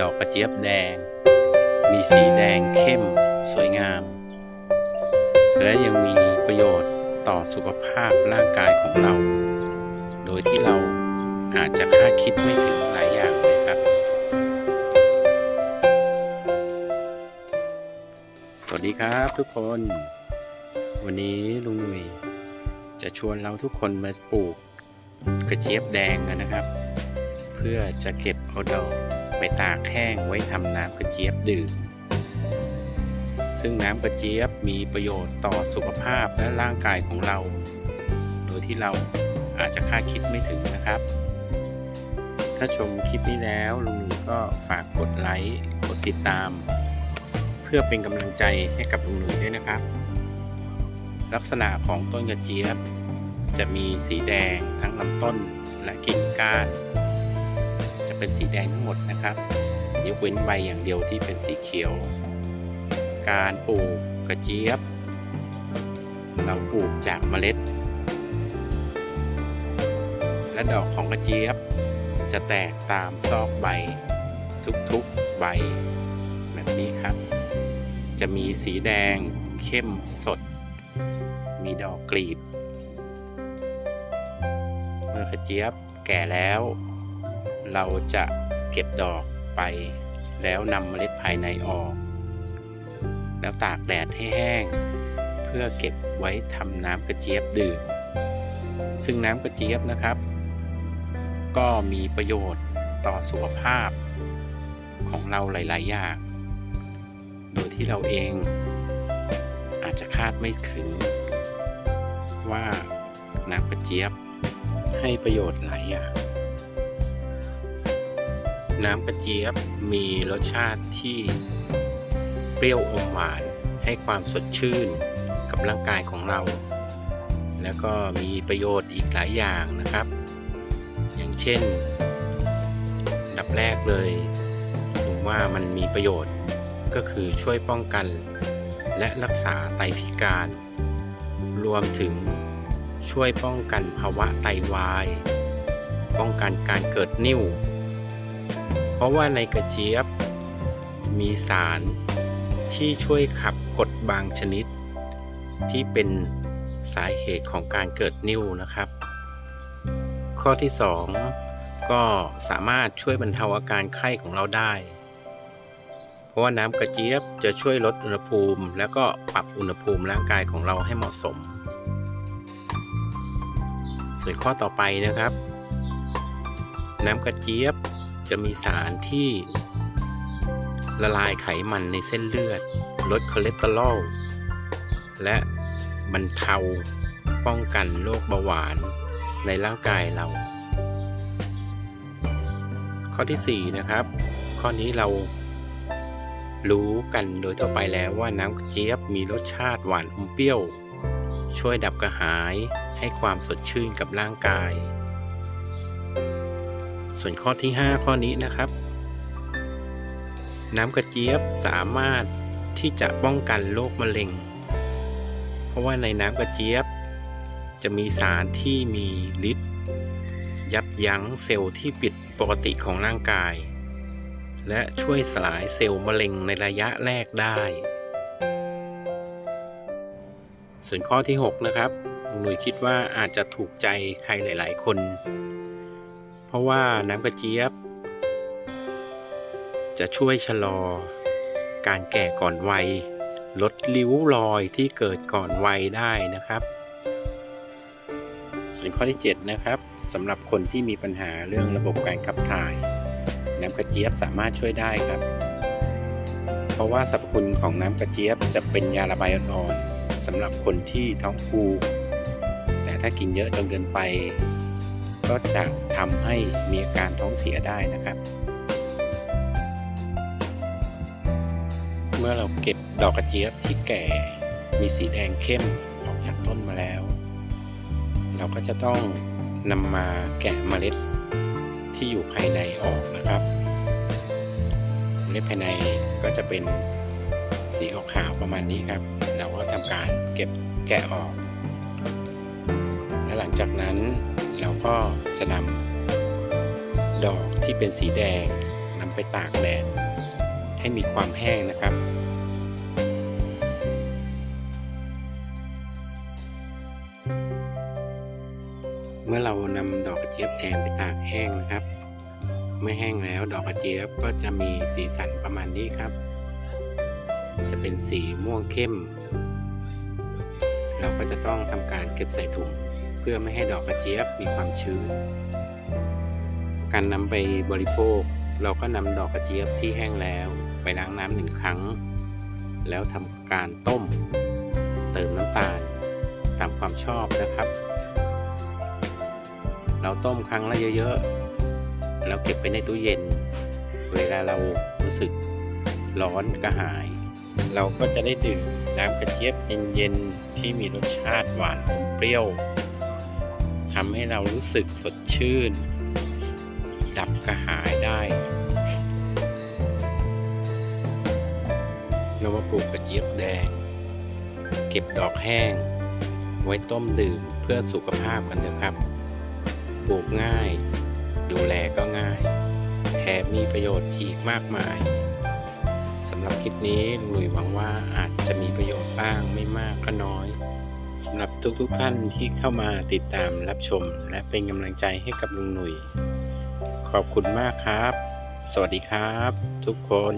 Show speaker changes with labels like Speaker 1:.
Speaker 1: ดอกกระเจี๊ยบแดง มีสีแดงเข้มสวยงาม และยังมีประโยชน์ต่อสุขภาพร่างกายของเรา โดยที่เราอาจจะคาดคิดไม่ถึงหลายอย่างเลยครับ สวัสดีครับทุกคน วันนี้ลุงหนุ่ยจะชวนเราทุกคนมาปลูกกระเจี๊ยบแดงกันนะครับ เพื่อจะเก็บเอาดอก ไปตากแห้งไว้ทำน้ำกระเจี๊ยบดื่ม ซึ่งน้ำกระเจี๊ยบมีประโยชน์ต่อสุขภาพและร่างกายของเรา โดยที่เราอาจจะคาดคิดไม่ถึงนะครับ ถ้าชมคลิปนี้แล้วลุงหนุ่ยก็ฝากกดไลค์กดติดตาม เพื่อเป็นกำลังใจให้กับลุงหนุ่ยด้วยนะครับ ลักษณะของต้นกระเจี๊ยบ จะมีสีแดงทั้งลำต้นและกิ่งก้าน จะเป็นสีแดงทั้งหมดนะครับยกเว้นใบอย่างเดียวที่เป็นสีเขียว การปลูกกระเจี๊ยบ เราปลูกจากเมล็ด และดอกของกระเจี๊ยบ จะแตกตามซอกใบ ทุกๆใบ แบบนี้ครับ จะมีสีแดงเข้มสด มีดอกกลีบ เมื่อกระเจี๊ยบแก่แล้ว เราจะเก็บดอกไป แล้วนำเมล็ดภายในออก แล้วตากแดดให้แห้ง เพื่อเก็บไว้ทำน้ำกระเจี๊ยบดื่ม ซึ่งน้ำกระเจี๊ยบนะครับ ก็มีประโยชน์ต่อสุขภาพของเราหลาย ๆ อย่าง โดยที่เราเองอาจจะคาดไม่ถึง ว่าน้ำกระเจี๊ยบให้ประโยชน์หลายอย่าง น้ำกระเจี๊ยบมีรสชาติที่เปรี้ยวอมหวานให้ความสดชื่นกับร่างกายของเรา แล้วก็มีประโยชน์อีกหลายอย่างนะครับ อย่างเช่นดับแรกเลยผมว่ามันมีประโยชน์ ก็คือช่วยป้องกัน และรักษาไตพิการ รวมถึงช่วยป้องกันภาวะไตวาย ป้องกันการเกิดนิ่ว เพราะว่าในกระเจี๊ยบ มีสารที่ช่วยขับกรดบางชนิด ที่เป็นสาเหตุของการเกิดนิ่วนะครับ ข้อที่ 2 ก็สามารถช่วยบรรเทาอาการไข้ของเราได้ เพราะว่าน้ำกระเจี๊ยบจะช่วยลดอุณหภูมิ แล้วก็ปรับอุณหภูมิร่างกายของเราให้เหมาะสม ส่วนข้อต่อไปนะครับ น้ำกระเจี๊ยบ จะมีสารที่ละลายไขมันในเส้นเลือด ลดคอเลสเตอรอล และบรรเทาป้องกันโรคเบาหวานในร่างกายเรา ข้อที่ 4 นะครับ ข้อนี้เรารู้กันโดยทั่วไปแล้วว่าน้ำเจี๊ยบมีรสชาติหวานอมเปรี้ยว ช่วยดับกระหายให้ความสดชื่นกับร่างกาย ส่วนข้อที่ 5 ข้อนี้นะครับ น้ำกระเจี๊ยบสามารถที่จะป้องกันโรคมะเร็ง เพราะว่าในน้ำกระเจี๊ยบ จะมีสารที่มีฤทธิ์ยับยั้งเซลล์ที่ผิดปกติของร่างกาย และช่วยสลายเซลล์มะเร็งในระยะแรกได้ ส่วนข้อที่ 6 นะครับหนุ่ยคิดว่าอาจจะถูกใจใครหลาย ๆ คน ราะว่าน้ำกระเจี๊ยบ จะช่วยชะลอ การแก่ก่อนวัย ลดริ้วรอยที่เกิดก่อนวัยได้นะครับ ส่วนข้อที่ 7 นะครับสำหรับคนที่มีปัญหาเรื่องระบบการขับถ่าย น้ำกระเจี๊ยบสามารถช่วยได้ครับ เพราะว่าสรรพคุณของน้ำกระเจี๊ยบจะเป็นยาระบายอ่อนๆสำหรับคนที่ท้องผูกแต่ถ้ากินเยอะจนเกินไป ก็จะทำให้มีอาการท้องเสียได้นะครับ เมื่อเราเก็บดอกกระเจี๊ยบที่แก่มีสีแดงเข้มออกจากต้นมาแล้ว เราก็จะต้องนำมาแกะเมล็ดที่อยู่ภายในออกนะครับ เมล็ดภายในก็จะเป็นสีขาวๆประมาณนี้ครับ เราก็ทำการเก็บแกะออก และหลังจากนั้น เราก็จะนำดอกที่เป็นสีแดงนำไปตากแดดให้มีความแห้งนะครับเมื่อเรานำดอกกระเจี๊ยบแดงไปตากแห้งนะครับ เมื่อแห้งแล้วดอกกระเจี๊ยบก็จะมีสีสันประมาณนี้ครับ จะเป็นสีม่วงเข้ม เราก็จะต้องทำการเก็บใส่ถุง พื่อไม่ให้ดอกกระเจี๊ยบมีความชื้น การนำไปบริโภค เราก็นำดอกกระเจี๊ยบที่แห้งแล้วไปล้างน้ำหนึ่งครั้ง แล้วทำการต้ม เติมน้ำตาลตามความชอบนะครับ เราต้มครั้งละเยอะๆแล้วเก็บไปในตู้เย็น เวลาเรารู้สึกร้อนกระหาย เราก็จะได้ดื่มน้ำกระเจี๊ยบเย็นๆที่มีรสชาติหวานอมเปรี้ยว ทำให้เรารู้สึกสดชื่น ดับกระหายได้ เรามาปลูกกระเจี๊ยบแดง เก็บดอกแห้ง ไว้ต้มดื่มเพื่อสุขภาพกันเถอะครับ ปลูกง่าย ดูแลก็ง่ายแถมมีประโยชน์อีกมากมายสำหรับคลิปนี้ลุงหนุ่ยหวังว่าอาจจะมีประโยชน์บ้าง สำหรับทุกๆท่านที่เข้ามาติดตามรับชม และเป็นกำลังใจให้กับลุงหนุ่ย ขอบคุณมากครับ สวัสดีครับ ทุกคน